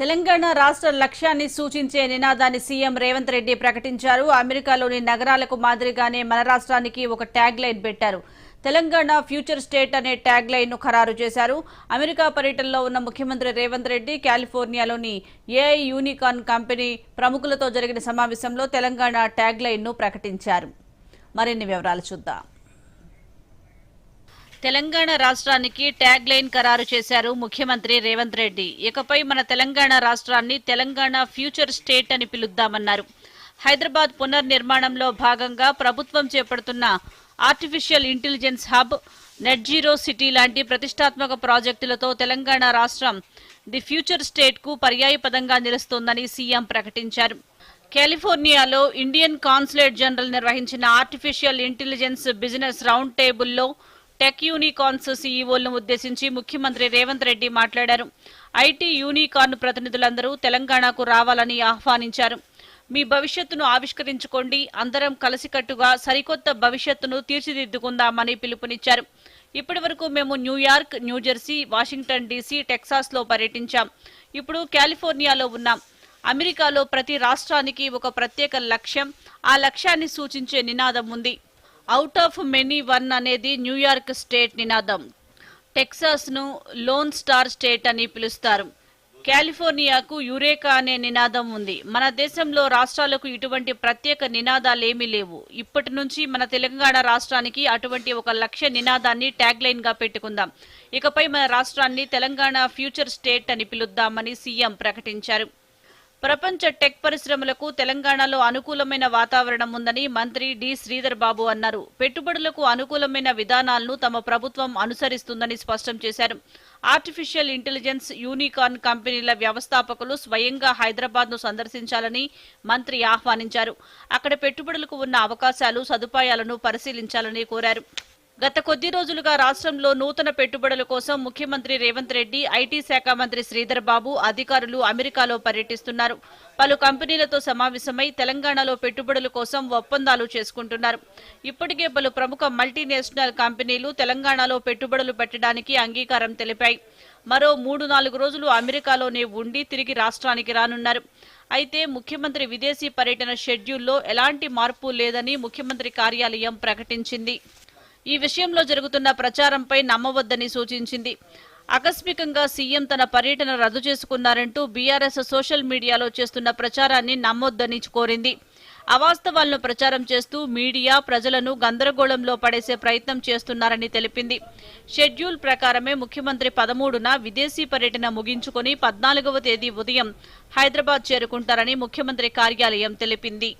తెలంగాణ రాష్ట్ర లక్ష్యాన్ని సూచించే నినాదాన్ని సీఎం రేవంత్ రెడ్డి ప్రకటించారు. అమెరికాలోని నగరాలకు మాదిరిగానే మన రాష్ట్రానికి ఒక ట్యాగ్ లైన్ పెట్టారు. తెలంగాణ ఫ్యూచర్ స్టేట్ అనే ట్యాగ్ లైన్ను ఖరారు చేశారు. అమెరికా పర్యటనలో ఉన్న ముఖ్యమంత్రి రేవంత్ రెడ్డి కాలిఫోర్నియాలోని ఏఐ యూనికార్న్ కంపెనీ ప్రముఖులతో జరిగిన సమావేశంలో తెలంగాణ ట్యాగ్ లైన్ను ప్రకటించారు. మరిన్ని వివరాలు చూద్దాం. తెలంగాణ రాష్ట్రానికి ట్యాగ్ లైన్ ఖరారు చేశారు ముఖ్యమంత్రి రేవంత్ రెడ్డి. ఇకపై మన తెలంగాణ రాష్ట్రాన్ని తెలంగాణ ఫ్యూచర్ స్టేట్ అని పిలుద్దామన్నారు. హైదరాబాద్ పునర్నిర్మాణంలో భాగంగా ప్రభుత్వం చేపడుతున్న artificial intelligence hub net zero city లాంటి ప్రతిష్టాత్మక ప్రాజెక్టులతో తెలంగాణ రాష్ట్రం ది ఫ్యూచర్ స్టేట్కు పర్యాయపదంగా నిలుస్తోందని సీఎం ప్రకటించారు. కాలిఫోర్నియాలో ఇండియన్ కాన్సులేట్ జనరల్ నిర్వహించిన ఆర్టిఫిషియల్ ఇంటెలిజెన్స్ బిజినెస్ రౌండ్ టేబుల్లో టెక్ యూనికార్న్స్ సీఈఓలను ఉద్దేశించి ముఖ్యమంత్రి రేవంత్ రెడ్డి మాట్లాడారు. ఐటీ యూనికార్న్ ప్రతినిధులందరూ తెలంగాణకు రావాలని ఆహ్వానించారు. మీ భవిష్యత్తును ఆవిష్కరించుకోండి. అందరం కలిసికట్టుగా సరికొత్త భవిష్యత్తును తీర్చిదిద్దుకుందామని పిలుపునిచ్చారు. ఇప్పటి వరకు మేము New York New Jersey Washington DC టెక్సాస్లో పర్యటించాం. ఇప్పుడు కాలిఫోర్నియాలో ఉన్నాం. అమెరికాలో ప్రతి రాష్ట్రానికి ఒక ప్రత్యేక లక్ష్యం. ఆ లక్ష్యాన్ని సూచించే నినాదం ఉంది. అవుట్ ఆఫ్ మెనీ వన్ అనేది న్యూయార్క్ స్టేట్ నినాదం. టెక్సాస్ను లోన్ స్టార్ స్టేట్ అని పిలుస్తారు. కాలిఫోర్నియాకు యురేకా అనే నినాదం ఉంది. మన దేశంలో రాష్ట్రాలకు ఇటువంటి ప్రత్యేక నినాదాలేమీ లేవు. ఇప్పటి నుంచి మన తెలంగాణ రాష్ట్రానికి అటువంటి ఒక లక్ష్య నినాదాన్ని ట్యాగ్ లైన్గా పెట్టుకుందాం. ఇకపై మన రాష్ట్రాన్ని తెలంగాణ ఫ్యూచర్ స్టేట్ అని పిలుద్దామని సీఎం ప్రకటించారు. ప్రపంచ టెక్ పరిశ్రమలకు తెలంగాణలో అనుకూలమైన వాతావరణం ఉందని మంత్రి డి శ్రీధర్ బాబు అన్నారు. పెట్టుబడులకు అనుకూలమైన విధానాలను తమ ప్రభుత్వం అనుసరిస్తుందని స్పష్టం చేశారు. ఆర్టిఫిషియల్ ఇంటెలిజెన్స్ యూనికార్న్ కంపెనీల వ్యవస్థాపకులు స్వయంగా హైదరాబాద్ను సందర్శించాలని మంత్రి ఆహ్వానించారు. అక్కడ పెట్టుబడులకు ఉన్న అవకాశాలు సదుపాయాలను పరిశీలించాలని కోరారు. గత కొద్ది రోజులుగా రాష్ట్రంలో నూతన పెట్టుబడుల కోసం ముఖ్యమంత్రి రేవంత్ రెడ్డి ఐటీ శాఖ మంత్రి శ్రీధర్ బాబు అధికారులు అమెరికాలో పర్యటిస్తున్నారు. పలు కంపెనీలతో సమావేశమై తెలంగాణలో పెట్టుబడుల కోసం ఒప్పందాలు చేసుకుంటున్నారు. ఇప్పటికే పలు ప్రముఖ మల్టీనేషనల్ కంపెనీలు తెలంగాణలో పెట్టుబడులు పెట్టడానికి అంగీకారం తెలిపాయి. మరో మూడు నాలుగు రోజులు అమెరికాలోనే ఉండి తిరిగి రాష్ట్రానికి రానున్నారు. అయితే ముఖ్యమంత్రి విదేశీ పర్యటన షెడ్యూల్లో ఎలాంటి మార్పు లేదని ముఖ్యమంత్రి కార్యాలయం ప్రకటించింది. ఈ విషయంలో జరుగుతున్న ప్రచారంపై నమ్మవద్దని సూచించింది. ఆకస్మికంగా సీఎం తన పర్యటన రద్దు చేసుకున్నారంటూ బీఆర్ఎస్ సోషల్ మీడియాలో చేస్తున్న ప్రచారాన్ని నమ్మొద్దని కోరింది. అవాస్తవాలను ప్రచారం చేస్తూ మీడియా ప్రజలను గందరగోళంలో పడేసే ప్రయత్నం చేస్తున్నారని తెలిపింది. షెడ్యూల్ ప్రకారమే ముఖ్యమంత్రి పదమూడున విదేశీ పర్యటన ముగించుకొని పద్నాలుగవ తేదీ ఉదయం హైదరాబాద్ చేరుకుంటారని ముఖ్యమంత్రి కార్యాలయం తెలిపింది.